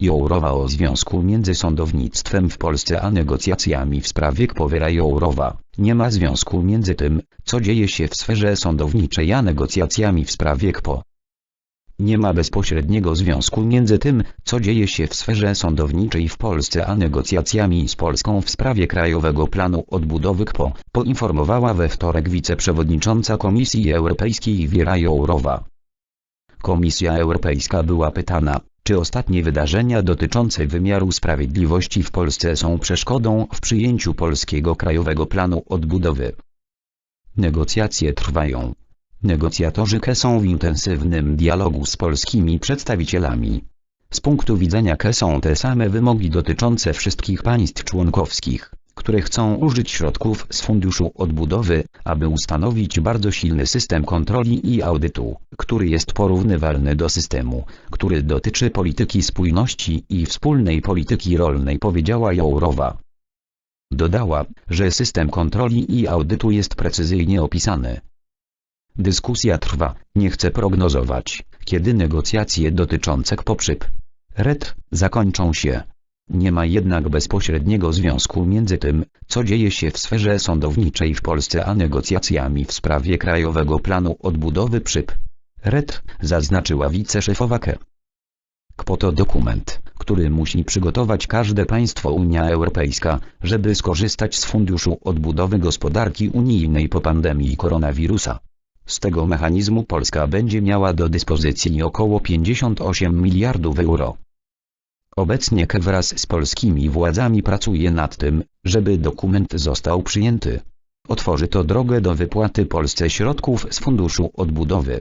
Jourowa o związku między sądownictwem w Polsce a negocjacjami w sprawie Kpowyra Jourowa. Nie ma związku między tym, co dzieje się w sferze sądowniczej a negocjacjami w sprawie KPO. Nie ma bezpośredniego związku między tym, co dzieje się w sferze sądowniczej w Polsce a negocjacjami z Polską w sprawie Krajowego Planu Odbudowy KPO, poinformowała we wtorek wiceprzewodnicząca Komisji Europejskiej Wiera Jourowa. Komisja Europejska była pytana, czy ostatnie wydarzenia dotyczące wymiaru sprawiedliwości w Polsce są przeszkodą w przyjęciu polskiego Krajowego Planu Odbudowy. Negocjacje trwają. Negocjatorzy KE są w intensywnym dialogu z polskimi przedstawicielami. Z punktu widzenia KE są te same wymogi dotyczące wszystkich państw członkowskich, które chcą użyć środków z Funduszu Odbudowy, aby ustanowić bardzo silny system kontroli i audytu, który jest porównywalny do systemu, który dotyczy polityki spójności i wspólnej polityki rolnej powiedziała Jourowa. Dodała, że system kontroli i audytu jest precyzyjnie opisany. Dyskusja trwa, nie chcę prognozować, kiedy negocjacje dotyczące KPOPSzyp RED zakończą się. Nie ma jednak bezpośredniego związku między tym, co dzieje się w sferze sądowniczej w Polsce a negocjacjami w sprawie Krajowego Planu Odbudowy PSzyp. RED, zaznaczyła wiceszefowa KE. KPO to dokument, który musi przygotować każde państwo Unia Europejska, żeby skorzystać z Funduszu Odbudowy Gospodarki Unijnej po pandemii koronawirusa. Z tego mechanizmu Polska będzie miała do dyspozycji około 58 miliardów euro. Obecnie KE wraz z polskimi władzami pracuje nad tym, żeby dokument został przyjęty. Otworzy to drogę do wypłaty Polsce środków z Funduszu Odbudowy.